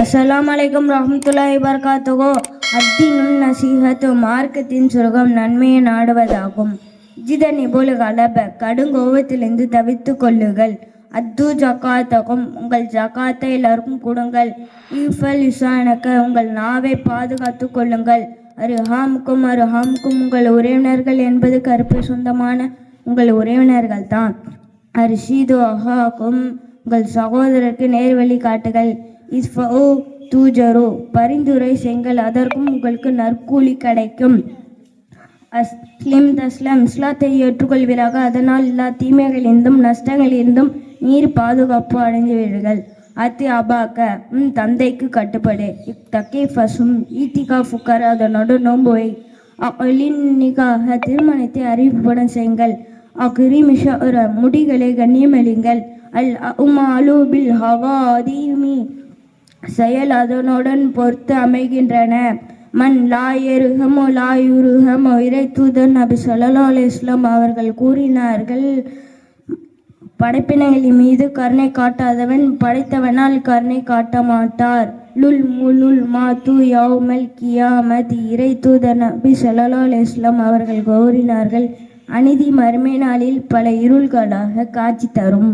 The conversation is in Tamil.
அஸ்லாம் அலைக்கும் ரஹ்மத்துல்லாஹி வபரகாத்துஹு. அத்தீனுன் நசீஹத்து மார்க்கத்தின் சுருகம் நன்மையை நாடுவதாகும். ஜிதனி போல கலப கடுங்கோபத்திலிருந்து தவித்து கொள்ளுங்கள். அத்து ஜக்காத்தகும் உங்கள் ஜக்காத்தை எல்லாருக்கும் கொடுங்கள். ஈஃபல் இசானக்க உங்கள் நாவை பாதுகாத்து கொள்ளுங்கள். அருஹாமுக்கும் அருஹாமுக்கும் உங்கள் உறவினர்கள் என்பது கருப்பு சொந்தமான உங்கள் உறவினர்கள் தான் அரிஷீது அஹாக்கும் உங்கள் சகோதரருக்கு நேர்வழி காட்டுகள். இஸ்ஃபோ தூஜரோ. பரிந்துரை செய்யுங்கள் அதற்கும் உங்களுக்கு நற்கூலி கிடைக்கும். அஸ்லிம் தஸ்லம் இஸ்லாத்தை ஏற்றுக்கொள்வீராக. அதனால் எல்லா தீமைகளிலிருந்தும் நஷ்டங்களிலிருந்தும் நீர் பாதுகாப்பு அடைந்துவீர்கள். அத்தி அபாக்க உன் தந்தைக்கு கட்டுப்படு. இத்தக்கை ஃபசும் ஈத்திகா ஃபுக்கர் அதனோடு நோம்புவை அலின் திருமணத்தை அறிவிப்புடன் செய்யுங்கள். அக்ரி மிஷர முடிகளை கண்ணியமளிங்கள் அல் உமா அலூபில் ஹவா அதீமி செயல் அதனுடன் பொறுத்து அமைகின்றன. மண் லாயருகமோ லாயுருகமோ இறை அபி நபி அலி இஸ்லாம் அவர்கள் கூறினார்கள் படைப்பினங்களின் மீது கருணை காட்டாதவன் படைத்தவனால் கருணை காட்ட மாட்டார். லுல் முலுல் மாத்து யௌமல் கியாமத் இறை தூதர் நபி அலி இஸ்லாம் அவர்கள் கூறினார்கள் அநீதி மறுமை நாளில் பல இருள்களாக காட்சி தரும்.